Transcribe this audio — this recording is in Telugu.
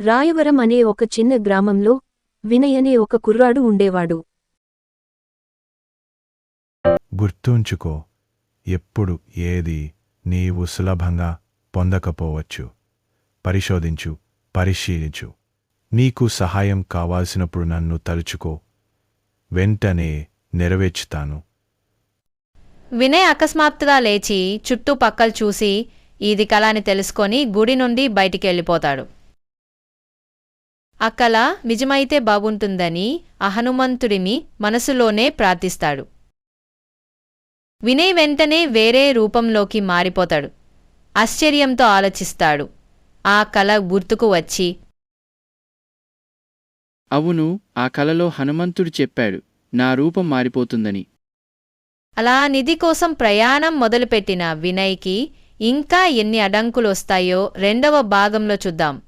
రాయవరం అనే ఒక చిన్న గ్రామంలో వినయ్ అనే ఒక కుర్రాడు ఉండేవాడు. గుర్తుంచుకో ఎప్పుడు ఏది నీవు సులభంగా పొందకపోవచ్చు. పరిశోధించు పరిశీలించు. నీకు సహాయం కావాల్సినప్పుడు నన్ను తలుచుకో. వెంటనే నెరవేర్చుతాను. వినయ్ అకస్మాత్తుగా లేచి చుట్టుపక్కల చూసి ఇది కళ అని తెలుసుకొని గుడి నుండి బయటికి వెళ్ళిపోతాడు. ఆ కళ నిజమైతే బాగుంటుందని ఆ హనుమంతుడిని మనసులోనే ప్రార్థిస్తాడు. వినయ్ వెంటనే వేరే రూపంలోకి మారిపోతాడు. ఆశ్చర్యంతో ఆలోచిస్తాడు. ఆ కళ గుర్తుకు వచ్చి అవును ఆ కలలో హనుమంతుడు చెప్పాడు నా రూపం మారిపోతుందని. అలా నిధి కోసం ప్రయాణం మొదలుపెట్టిన వినయ్కి ఇంకా ఎన్ని అడంకులు వస్తాయో రెండవ భాగంలో చూద్దాం.